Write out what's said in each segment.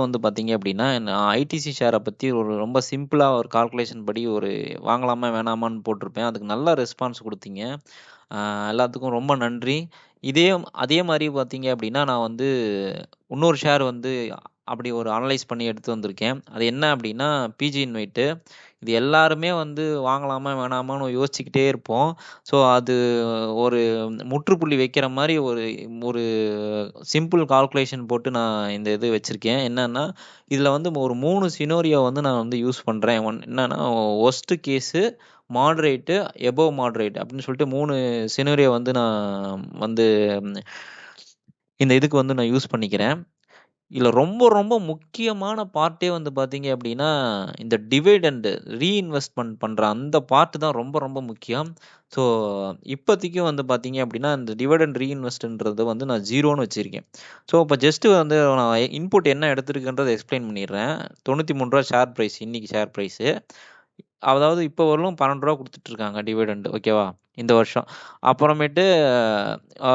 வந்து பார்த்தீங்க அப்படின்னா, நான் ஐடிசி ஷேரை பற்றி ஒரு ரொம்ப சிம்பிளா ஒரு கால்குலேஷன் படி ஒரு வாங்கலாமா, வேணாமான்னு போட்டிருப்பேன். அதுக்கு நல்ல ரெஸ்பான்ஸ் கொடுத்தீங்க எல்லாத்துக்கும் ரொம்ப நன்றி. இதே அதே மாதிரி பார்த்தீங்க அப்படின்னா, நான் வந்து இன்னொரு ஷேர் வந்து அப்படி ஒரு அனலைஸ் பண்ணி எடுத்து வந்திருக்கேன். அது என்ன அப்படின்னா, பிஜி இன்வைட்டு. இது எல்லாருமே வந்து வாங்கலாமா, வேணாமான்னு யோசிச்சுக்கிட்டே இருப்போம். ஸோ அது ஒரு முற்றுப்புள்ளி வைக்கிற மாதிரி ஒரு ஒரு சிம்பிள் கால்குலேஷன் போட்டு நான் இந்த இது வச்சுருக்கேன் என்னென்னா இதில் வந்து ஒரு மூணு சினோரியோ வந்து நான் வந்து யூஸ் பண்ணுறேன் ஒன் என்னென்னா worst case, moderate above moderate அப்படின்னு சொல்லிட்டு மூணு சினோரியோ வந்து நான் வந்து இந்த இதுக்கு வந்து நான் யூஸ் பண்ணிக்கிறேன். இதில ரொம்ப ரொம்ப முக்கியமான பார்ட்டே வந்து பார்த்தீங்க அப்படின்னா, இந்த டிவிடெண்ட் ரீஇன்வெஸ்ட்மென்ட் பண்ற அந்த பார்ட் தான் ரொம்ப ரொம்ப முக்கியம். ஸோ இப்போதைக்கு வந்து பார்த்தீங்க அப்படின்னா, இந்த டிவிடெண்ட் ரீஇன்வெஸ்ட்ன்றது வந்து நான் 0ன்னு வச்சிருக்கேன். ஸோ இப்போ ஜஸ்ட் வந்து நான் இன்புட் என்ன எடுத்திருக்கேன்றத எக்ஸ்ப்ளைன் பண்ணிடுறேன். ரூ. 93 ஷேர் பிரைஸ் இன்னைக்கு ஷேர் பிரைஸு. அதாவது இப்போ வரலும் ரூ. 12 குடுத்துட்டு இருக்காங்க டிவிடெண்ட் ஓகேவா? இந்த வருஷம். அப்புறமேட்டு அ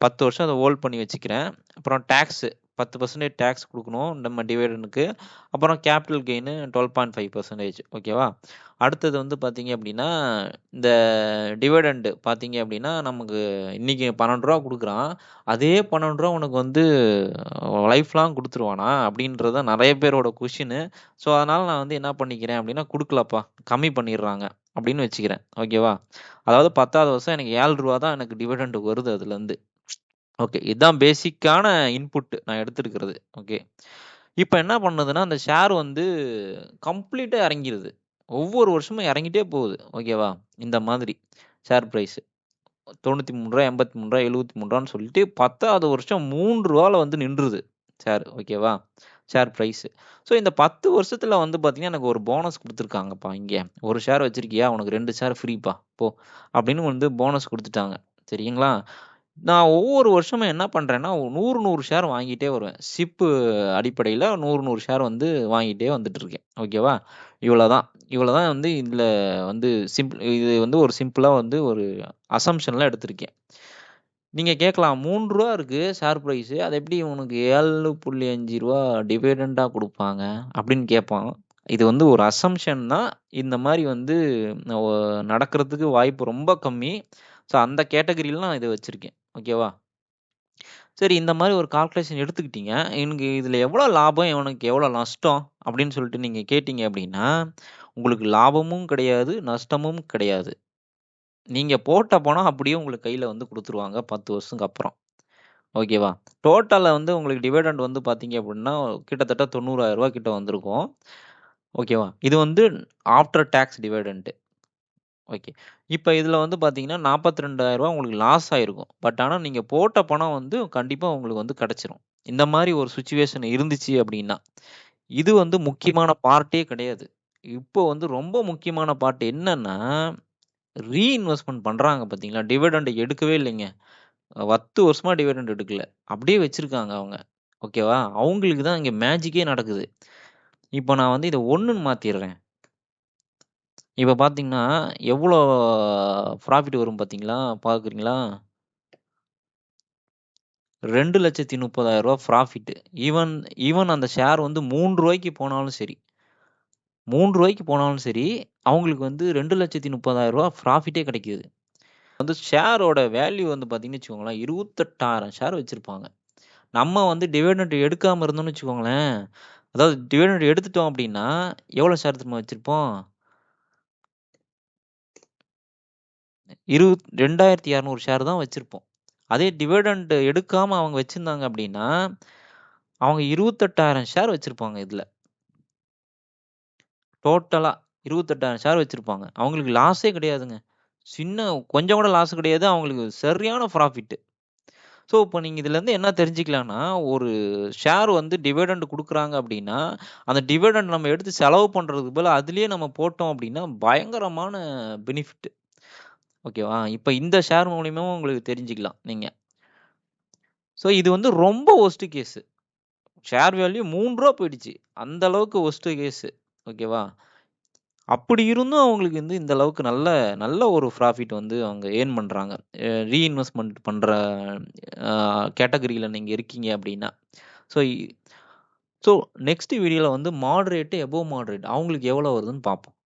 10 வருஷம் அத ஹோல்ட் பண்ணி வச்சுக்கிறேன். அப்புறம் டாக்ஸு பத்து பர்சன்டேஜ் டேக்ஸ் கொடுக்கணும் நம்ம டிவைடனுக்கு அப்புறம் கேபிட்டல் கெயின் 12.5% ஓகேவா? அடுத்தது வந்து பார்த்தீங்க அப்படின்னா, இந்த டிவைடண்டு பார்த்தீங்க அப்படின்னா, நமக்கு இன்றைக்கி பன்னெண்டு ரூபா கொடுக்குறான் அதே பன்னெண்டு ரூபா உனக்கு வந்து லைஃப் லாங் கொடுத்துருவானா அப்படின்றத நிறைய பேரோட கொஷின் ஸோ அதனால் நான் வந்து என்ன பண்ணிக்கிறேன் அப்படின்னா, கொடுக்கலப்பா கம்மி பண்ணிடுறாங்க அப்படின்னு வச்சுக்கிறேன். ஓகேவா? அதாவது 10வது வருஷம் எனக்கு ஏழு ரூபா தான் எனக்கு டிவிடெண்ட் வருது அதுலேருந்து ஓகே. இதுதான் பேசிக்கான இன்புட் நான் எடுத்துருக்கிறது. ஓகே. இப்ப என்ன பண்ணுதுன்னா, அந்த ஷேர் வந்து கம்ப்ளீட்டா இறங்கிருது. ஒவ்வொரு வருஷமும் இறங்கிட்டே போகுது. ஓகேவா? இந்த மாதிரி ஷேர் பிரைஸ். ரூ. 93, ரூ. 83, ரூ. 73ன்னு சொல்லிட்டு 10வது வருஷம் ரூ. 3ல வந்து நின்றுது ஷேர். ஓகேவா? Share price. ஸோ இந்த 10 வருஷத்துல வந்து பார்த்தீங்கன்னா, எனக்கு ஒரு போனஸ் குடுத்துருக்காங்கப்பா இங்க. ஒரு ஷேர் வச்சிருக்கியா? உனக்கு 2 ஷேர் ஃப்ரீப்பா போ! அப்படின்னு வந்து போனஸ் குடுத்துட்டாங்க. சரிங்களா? நான் ஒவ்வொரு வருஷமும் என்ன பண்றேன்னா, நூறு 100 ஷேர் வாங்கிட்டே வருவேன். சிப் அடிப்படையில 100, 100 ஷேர் வந்து வாங்கிட்டே வந்துட்டு இருக்கேன். ஓகேவா? இவ்வளோதான். இவ்வளோதான் வந்து இதுல வந்து சிம்பிள் இது வந்து ஒரு சிம்பிளா வந்து ஒரு அசம்ப்ஷன்ல எடுத்திருக்கேன். நீங்க கேட்கலாம் ரூ. 3 இருக்கு ஷேர் ப்ரைஸு அது எப்படி உனக்கு ரூ. 7.5 டிவிடெண்டா குடுப்பாங்க? அப்படின்னு கேட்பான். இது வந்து ஒரு அசம்ப்ஷன் தான். இந்த மாரி வந்து ஒ நடக்கிறதுக்கு வாய்ப்பு ரொம்ப கம்மி. ஸோ அந்த கேட்டகரியில் நான் இதை வச்சுருக்கேன் ஓகேவா? சரி இந்த மாதிரி ஒரு கால்குலேஷன் எடுத்துக்கிட்டீங்க. எனக்கு இதில் எவ்வளோ லாபம்? எனக்கு எவ்வளோ நஷ்டம்? அப்படின்னு சொல்லிட்டு நீங்கள் கேட்டிங்க அப்படின்னா, உங்களுக்கு லாபமும் கிடையாது, நஷ்டமும் கிடையாது. நீங்கள் போட்ட பணம் அப்படியே உங்களுக்கு கையில் வந்து கொடுத்துருவாங்க பத்து வருஷத்துக்கு அப்புறம். ஓகேவா? டோட்டலில் வந்து உங்களுக்கு டிவைடண்ட் வந்து பார்த்தீங்க அப்படின்னா, கிட்டத்தட்ட தொண்ணூறாயிரரூவா கிட்ட வந்திருக்கும். ஓகேவா? இது வந்து ஆஃப்டர் டேக்ஸ் டிவிடெண்ட். ஓகே. இப்ப இதுல வந்து பார்த்தீங்கன்னா, ரூ. 42,000 உங்களுக்கு லாஸ் ஆயிருக்கும். பட் ஆனா நீங்க போட்ட பணம் வந்து கண்டிப்பா உங்களுக்கு வந்து கிடைச்சிரும். இந்த மாரி ஒரு சிச்சுவேஷன் இருந்துச்சு அப்படின்னா. இது வந்து முக்கியமான பார்ட்டே கிடையாது. இப்போ வந்து ரொம்ப முக்கியமான பார்ட் என்னன்னா, ரீஇன்வெஸ்ட்மென்ட் பண்றாங்க பார்த்தீங்களா? டிவிடெண்ட் எடுக்கவே இல்லைங்க. 10 வருஷமா டிவிடெண்ட் எடுக்கல. அப்படியே வச்சிருக்காங்க அவங்க. ஓகேவா? அவங்களுக்கு தான் இங்க மேஜிக்கே நடக்குது. இப்போ நான் வந்து இத 1ன்னு மாத்திர்றேன். இப்ப பார்த்தீங்கன்னா, எவ்வளோ ப்ராஃபிட் வரும் பார்த்தீங்களா? பார்க்குறீங்களா? ரூ. 2,30,000 ப்ராஃபிட். ஈவன் ஈவன் அந்த ஷேர் வந்து ரூ. 3க்கு போனாலும் சரி. ரூ. 3க்கு போனாலும் சரி, அவங்களுக்கு வந்து ரூ. 2,30,000 ப்ராஃபிட்டே கிடைக்குது. வந்து ஷேரோட வேல்யூ வந்து பார்த்தீங்கன்னு வச்சுக்கோங்களேன், 28,000 ஷேர் வச்சிருப்பாங்க. நம்ம வந்து டிவிடெண்ட் எடுக்காம இருந்தோம்னு வச்சுக்கோங்களேன், அதாவது டிவிடெண்ட் எடுத்துட்டோம் அப்படின்னா, எவ்வளோ ஷேர் தெரியுமா வச்சிருப்போம்? இரு 2200 ஷேர் தான் வச்சுருப்போம் அதே டிவிடெண்ட் எடுக்காமல் அவங்க வச்சுருந்தாங்க அப்படின்னா, அவங்க 28,000 ஷேர் வச்சுருப்பாங்க இதில் டோட்டலாக இருபத்தெட்டாயிரம் ஷேர் வச்சுருப்பாங்க அவங்களுக்கு லாஸே கிடையாதுங்க. சின்ன கொஞ்சம் கூட லாஸ் கிடையாது. அவங்களுக்கு சரியான ப்ராஃபிட்டு ஸோ, இப்போ நீங்கள் இதுலேருந்து என்ன தெரிஞ்சுக்கலாம்னா, ஒரு ஷேர் வந்து டிவிடெண்ட் கொடுக்குறாங்க அப்படின்னா, அந்த டிவிடெண்ட் நம்ம எடுத்து செலவு பண்ணுறதுக்கு போல் அதுலேயே நம்ம போட்டோம் அப்படின்னா, பயங்கரமான பெனிஃபிட். ஓகேவா? இப்ப இந்த ஷேர் மூலியமாவும் உங்களுக்கு தெரிஞ்சுக்கலாம் நீங்க. ஸோ, இது வந்து ரொம்ப வொர்ஸ்ட் கேஸ். ஷேர் வேல்யூ ரூ. 3 போயிடுச்சு. அந்த அளவுக்கு வொர்ஸ்ட் கேஸ். ஓகேவா? அப்படி இருந்தும் அவங்களுக்கு வந்து இந்த அளவுக்கு நல்ல நல்ல ஒரு ப்ராஃபிட் வந்து அவங்க ஏர்ன் பண்றாங்க. அ ரீஇன்வெஸ்ட்மென்ட் பண்ற அ கேட்டகரியில நீங்க இருக்கீங்க அப்படின்னா. ஸோ, ஸோ நெக்ஸ்ட் வீடியோல வந்து மாடரேட், எபோவ் மாடரேட் அவங்களுக்கு எவ்வளோ வருதுன்னு பார்ப்போம்.